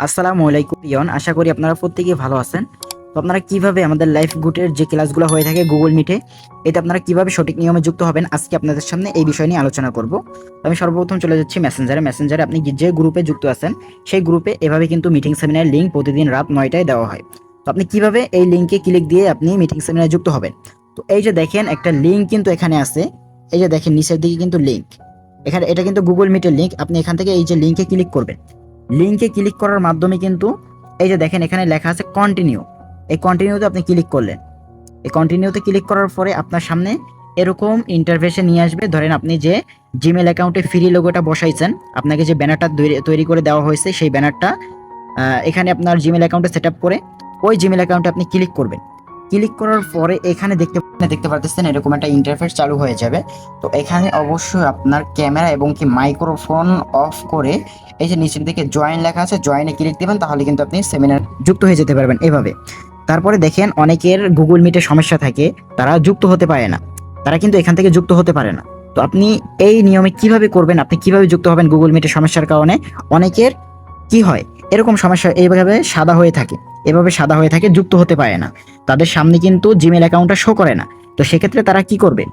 আসসালামু আলাইকুম ইয়ন আশা করি আপনারা প্রত্যেকেই ভালো আছেন। তো আপনারা কীভাবে আমাদের লাইফ গুটের যে ক্লাসগুলো হয়ে থাকে গুগল মিটে এতে আপনারা কীভাবে সঠিক নিয়মে যুক্ত হবেন, আজকে আপনাদের সামনে এই বিষয় নিয়ে আলোচনা করব। আমি সর্বপ্রথম চলে যাচ্ছি মেসেঞ্জারে মেসেঞ্জারে আপনি যে গ্রুপে যুক্ত আছেন, সেই গ্রুপে এভাবে কিন্তু মিটিং সেমিনার লিঙ্ক প্রতিদিন রাত নয়টায় দেওয়া হয়। তো আপনি কীভাবে এই লিঙ্কে ক্লিক দিয়ে আপনি মিটিং সেমিনারে যুক্ত হবেন? তো এই যে দেখেন, একটা লিঙ্ক কিন্তু এখানে আছে। এই যে দেখেন, নিচের দিকে কিন্তু লিঙ্ক এখানে, এটা কিন্তু গুগল মিটের লিঙ্ক আপনি এখান থেকে এই যে লিঙ্কে ক্লিক করবেন। লিঙ্কে ক্লিক করার মাধ্যমে কিন্তু এই যে দেখেন এখানে লেখা আছে কন্টিনিউ এই কন্টিনিউতে আপনি ক্লিক করলেন। এই কন্টিনিউতে ক্লিক করার পরে আপনার সামনে এরকম ইন্টারভেসে নিয়ে আসবে। ধরেন আপনি যে জিমেল অ্যাকাউন্টে ফ্রি লোগোটা বসাইছেন, আপনাকে যে ব্যানারটা তৈরি করে দেওয়া হয়েছে, সেই ব্যানারটা এখানে আপনার জিমেল অ্যাকাউন্টে সেট করে ওই জিমেল অ্যাকাউন্টে আপনি ক্লিক করবেন। ক্লিক করার পরে এখানে দেখতে দেখতে পারতেছেন এরকম একটা ইন্টারফেস চালু হয়ে যাবে। তো এখানে অবশ্যই আপনার ক্যামেরা এবং কি মাইক্রোফোন অফ করে এই যে নিচের দিকে জয়েন লেখা আছে জয়েনে ক্লিক দিবেন, তাহলে কিন্তু আপনি সেমিনার যুক্ত হয়ে যেতে পারবেন এভাবে। তারপরে দেখেন, অনেকের গুগল মিটে সমস্যা থাকে, তারা যুক্ত হতে পারে না। তারা কিন্তু এখান থেকে যুক্ত হতে পারে না। তো আপনি এই নিয়মে কীভাবে করবেন, আপনি কীভাবে যুক্ত হবেন গুগল মিটের সমস্যার কারণে? অনেকের কি হয়, এরকম সমস্যা এইভাবে সাদা হয়ে থাকে। এভাবে সাদা হয়ে থাকে, যুক্ত হতে পারে না। তাদের সামনে কিন্তু জিমেল অ্যাকাউন্টটা শো করে না। তো সেক্ষেত্রে তারা কি করবে?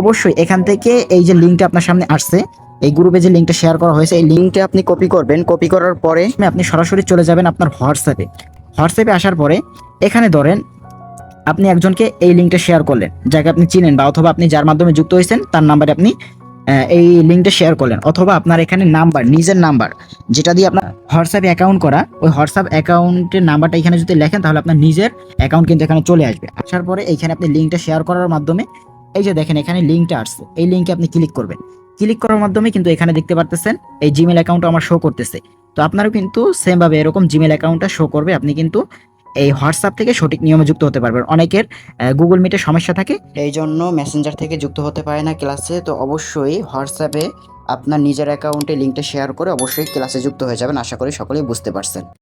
অবশ্যই এখান থেকে এই যে লিঙ্কটা আপনার সামনে আসছে, এই গ্রুপে যে লিঙ্কটা শেয়ার করা হয়েছে, এই লিঙ্কটা আপনি কপি করবেন। কপি করার পরে আপনি সরাসরি চলে যাবেন আপনার হোয়াটসঅ্যাপে হোয়াটসঅ্যাপে আসার পরে এখানে ধরেন আপনি একজনকে এই লিঙ্কটা শেয়ার করলেন। যাকে আপনি চিনেন বা অথবা আপনি যার মাধ্যমে যুক্ত হয়েছেন, তার নাম্বারে আপনি এই লিঙ্কটা শেয়ার করলেন। অথবা আপনার এখানে নাম্বার নিজের নাম্বার যেটা দিয়ে আপনার হোয়াটসঅ্যাপ অ্যাকাউন্ট করা, ওই হোয়াটসঅ্যাপ অ্যাকাউন্টের নাম্বারটা এখানে যদি লেখেন, তাহলে আপনার নিজের অ্যাকাউন্ট কিন্তু এখানে চলে আসবে। আসার পরে এইখানে আপনি লিঙ্কটা শেয়ার করার মাধ্যমে, এই যে দেখেন এখানে লিঙ্কটা আসছে, এই লিঙ্কে আপনি ক্লিক করবেন। ক্লিক করার মাধ্যমে কিন্তু এখানে দেখতে পারতেছেন, এই জিমেল অ্যাকাউন্ট আমার শো করতেছে। তো আপনারও কিন্তু সেম ভাবে এরকম জিমেল অ্যাকাউন্টটা শো করবে, আপনি কিন্তু এই হোয়াটসঅ্যাপ থেকে সঠিক নিয়মে যুক্ত হতে পারবেন। অনেকের গুগল মিটে সমস্যা থাকে। এই জন্য মেসেঞ্জার থেকে যুক্ত হতে পারে না ক্লাসে তো অবশ্যই হোয়াটসঅ্যাপে আপনার নিজের অ্যাকাউন্টে লিঙ্কটা শেয়ার করে অবশ্যই ক্লাসে যুক্ত হয়ে যাবেন। আশা করি সকলেই বুঝতে পারছেন।